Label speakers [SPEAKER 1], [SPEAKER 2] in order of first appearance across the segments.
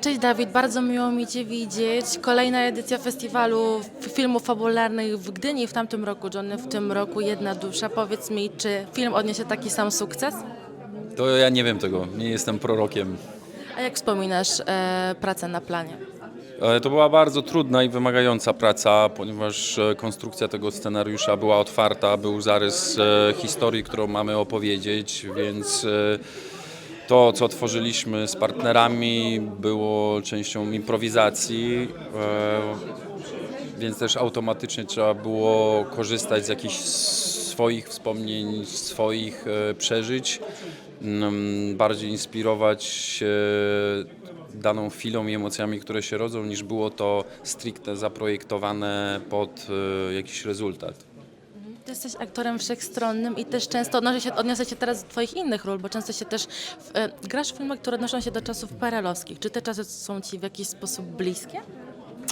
[SPEAKER 1] Cześć Dawid, bardzo miło mi Cię widzieć. Kolejna edycja festiwalu filmów fabularnych w Gdyni w tamtym roku, Johnny w tym roku Jedna Dusza. Powiedz mi, czy film odniesie taki sam sukces?
[SPEAKER 2] To ja nie wiem tego, nie jestem prorokiem.
[SPEAKER 1] A jak wspominasz e, pracę na planie?
[SPEAKER 2] E, To była bardzo trudna i wymagająca praca, ponieważ e, konstrukcja tego scenariusza była otwarta, był zarys e, historii, którą mamy opowiedzieć, więc e, to, co tworzyliśmy z partnerami, było częścią improwizacji, e, więc też automatycznie trzeba było korzystać z jakichś swoich wspomnień, swoich e, przeżyć, mm, bardziej inspirować się daną chwilą i emocjami, które się rodzą, niż było to stricte zaprojektowane pod e, jakiś rezultat.
[SPEAKER 1] Ty jesteś aktorem wszechstronnym i też często odnoszę się, odniosę się teraz do Twoich innych ról, bo często się też w, e, grasz w filmach, które odnoszą się do czasów perelowskich. Czy te czasy są Ci w jakiś sposób bliskie?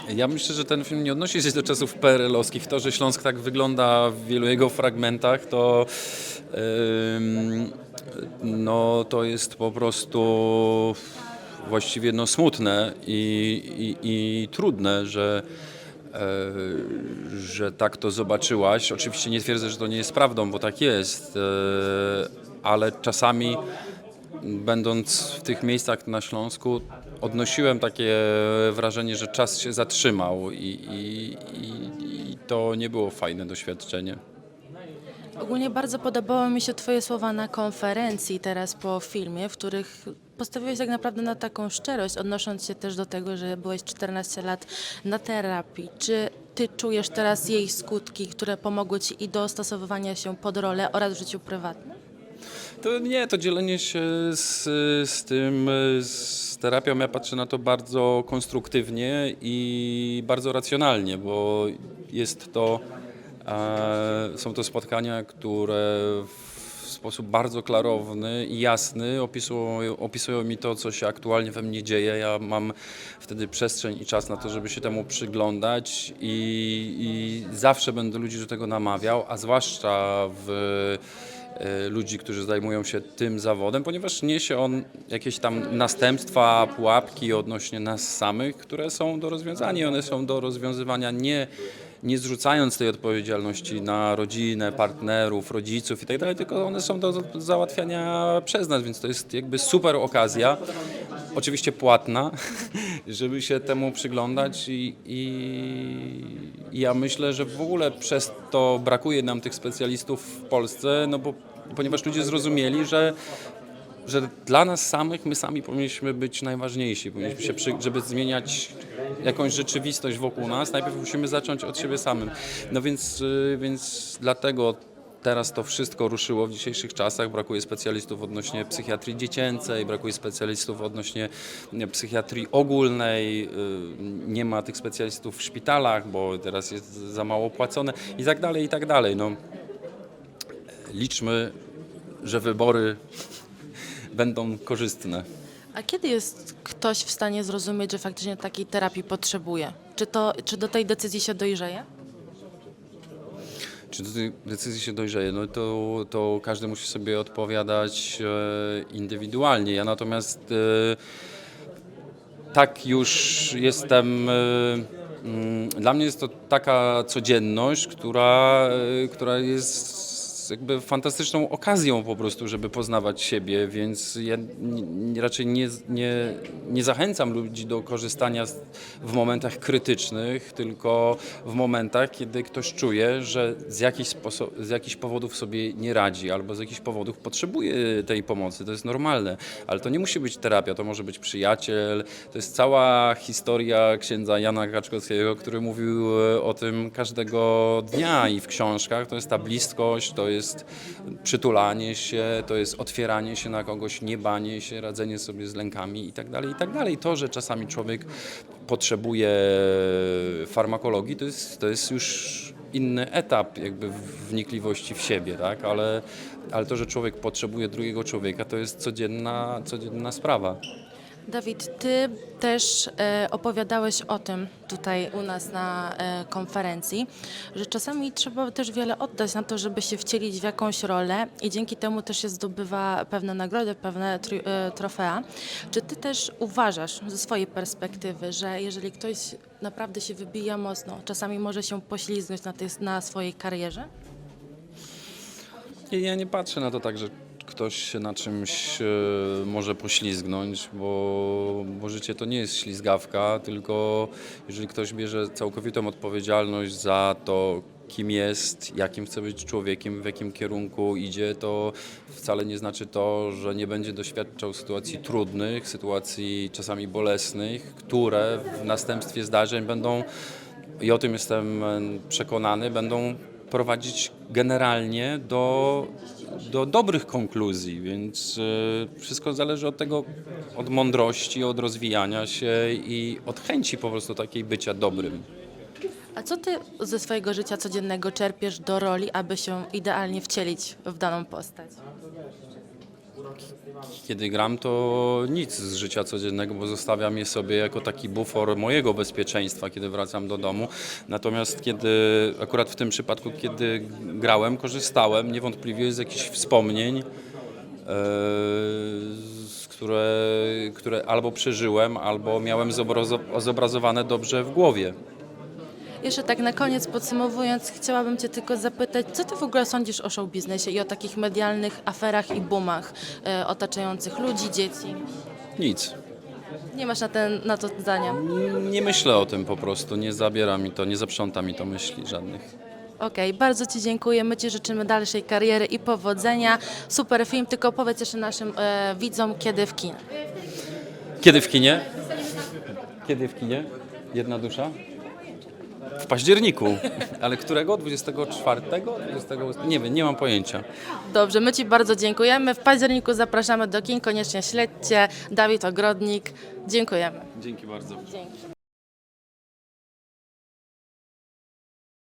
[SPEAKER 2] Ja myślę, że ten film nie odnosi się do czasów PRL-owskich. To, że Śląsk tak wygląda w wielu jego fragmentach, to, no, to jest po prostu właściwie no, smutne i, i, i trudne, że, że tak to zobaczyłaś. Oczywiście nie twierdzę, że to nie jest prawdą, bo tak jest, e, ale czasami będąc w tych miejscach na Śląsku, odnosiłem takie wrażenie, że czas się zatrzymał i, i, i, i to nie było fajne doświadczenie.
[SPEAKER 1] Ogólnie bardzo podobały mi się Twoje słowa na konferencji teraz po filmie, w których postawiłeś tak naprawdę na taką szczerość, odnosząc się też do tego, że byłeś 14 lat na terapii. Czy Ty czujesz teraz jej skutki, które pomogły Ci i do dostosowywania się pod rolę oraz w życiu prywatnym?
[SPEAKER 2] To nie, to dzielenie się z, z tym, z terapią, ja patrzę na to bardzo konstruktywnie i bardzo racjonalnie, bo jest to, e, są to spotkania, które w sposób bardzo klarowny i jasny opisują, opisują mi to, co się aktualnie we mnie dzieje. Ja mam wtedy przestrzeń i czas na to, żeby się temu przyglądać i, i zawsze będę ludzi do tego namawiał, a zwłaszcza w e, ludzi, którzy zajmują się tym zawodem, ponieważ niesie on jakieś tam następstwa, pułapki odnośnie nas samych, które są do rozwiązania. One są do rozwiązywania nie, nie zrzucając tej odpowiedzialności na rodzinę, partnerów, rodziców i tak dalej, tylko one są do załatwiania przez nas, więc to jest jakby super okazja, oczywiście płatna, żeby się temu przyglądać i, i, ja myślę, że w ogóle przez to brakuje nam tych specjalistów w Polsce, no bo ponieważ ludzie zrozumieli, że że dla nas samych my sami powinniśmy być najważniejsi, powinniśmy się, przy, żeby zmieniać jakąś rzeczywistość wokół nas, najpierw musimy zacząć od siebie samym. No więc, y, więc dlatego teraz to wszystko ruszyło w dzisiejszych czasach. Brakuje specjalistów odnośnie psychiatrii dziecięcej, brakuje specjalistów odnośnie nie, psychiatrii ogólnej, y, nie ma tych specjalistów w szpitalach, bo teraz jest za mało płacone i tak dalej, i tak dalej. No, liczmy, że wybory będą korzystne.
[SPEAKER 1] A kiedy jest ktoś w stanie zrozumieć, że faktycznie takiej terapii potrzebuje? Czy, to, czy do tej decyzji się dojrzeje?
[SPEAKER 2] Czy do tej decyzji się dojrzeje? No to, to każdy musi sobie odpowiadać e, indywidualnie. Ja natomiast e, tak już jestem. E, mm, dla mnie jest to taka codzienność, która, e, która jest jakby fantastyczną okazją po prostu, żeby poznawać siebie, więc ja raczej nie, nie, nie zachęcam ludzi do korzystania w momentach krytycznych, tylko w momentach, kiedy ktoś czuje, że z jakichś, z jakichś powodów sobie nie radzi albo z jakichś powodów potrzebuje tej pomocy. To jest normalne, ale to nie musi być terapia, to może być przyjaciel. To jest cała historia księdza Jana Kaczkowskiego, który mówił e, o tym każdego dnia i w książkach. To jest ta bliskość, to jest przytulanie się, to jest otwieranie się na kogoś, nie banie się, radzenie sobie z lękami i tak dalej, i tak dalej. To, że czasami człowiek potrzebuje farmakologii, to jest, to jest już inny etap jakby wnikliwości w siebie, tak? Ale, ale to, że człowiek potrzebuje drugiego człowieka, to jest codzienna, codzienna sprawa.
[SPEAKER 1] Dawid, ty też e, opowiadałeś o tym tutaj u nas na e, konferencji, że czasami trzeba też wiele oddać na to, żeby się wcielić w jakąś rolę i dzięki temu też się zdobywa pewne nagrody, pewne e, trofea. Czy ty też uważasz ze swojej perspektywy, że jeżeli ktoś naprawdę się wybija mocno, czasami może się poślizgnąć na, tej, na swojej karierze?
[SPEAKER 2] Ja nie patrzę na to tak, że ktoś się na czymś e, może poślizgnąć, bo, bo życie to nie jest ślizgawka, tylko jeżeli ktoś bierze całkowitą odpowiedzialność za to, kim jest, jakim chce być człowiekiem, w jakim kierunku idzie, to wcale nie znaczy to, że nie będzie doświadczał sytuacji trudnych, sytuacji czasami bolesnych, które w następstwie zdarzeń będą, i o tym jestem e, przekonany, będą prowadzić generalnie do, do dobrych konkluzji, więc e, wszystko zależy od tego, od mądrości, od rozwijania się i od chęci po prostu takiej bycia dobrym.
[SPEAKER 1] A co ty ze swojego życia codziennego czerpiesz do roli, aby się idealnie wcielić w daną postać?
[SPEAKER 2] Kiedy gram, to nic z życia codziennego, bo zostawiam je sobie jako taki bufor mojego bezpieczeństwa, kiedy wracam do domu. Natomiast kiedy, akurat w tym przypadku, kiedy grałem, korzystałem niewątpliwie z jakichś wspomnień, e, które, które albo przeżyłem, albo miałem zobrazo- zobrazowane dobrze w głowie.
[SPEAKER 1] Jeszcze tak na koniec podsumowując, chciałabym Cię tylko zapytać, co Ty w ogóle sądzisz o show biznesie i o takich medialnych aferach i boomach e, otaczających ludzi, dzieci?
[SPEAKER 2] Nic.
[SPEAKER 1] Nie masz na, ten, na to zdania.
[SPEAKER 2] Nie myślę o tym po prostu, nie zabiera mi to, nie zaprząta mi to myśli żadnych.
[SPEAKER 1] Okej, bardzo Ci dziękuję. My Ci życzymy dalszej kariery i powodzenia. Super film, tylko powiedz jeszcze naszym e, widzom, kiedy w kinie.
[SPEAKER 2] Kiedy w kinie? Kiedy w kinie? Jedna dusza? W październiku. Ale którego? 24? 28? Nie wiem, nie mam pojęcia.
[SPEAKER 1] Dobrze, my Ci bardzo dziękujemy. W październiku zapraszamy do kin, koniecznie śledźcie. Dawid Ogrodnik, dziękujemy.
[SPEAKER 2] Dzięki bardzo.
[SPEAKER 1] Dzięki.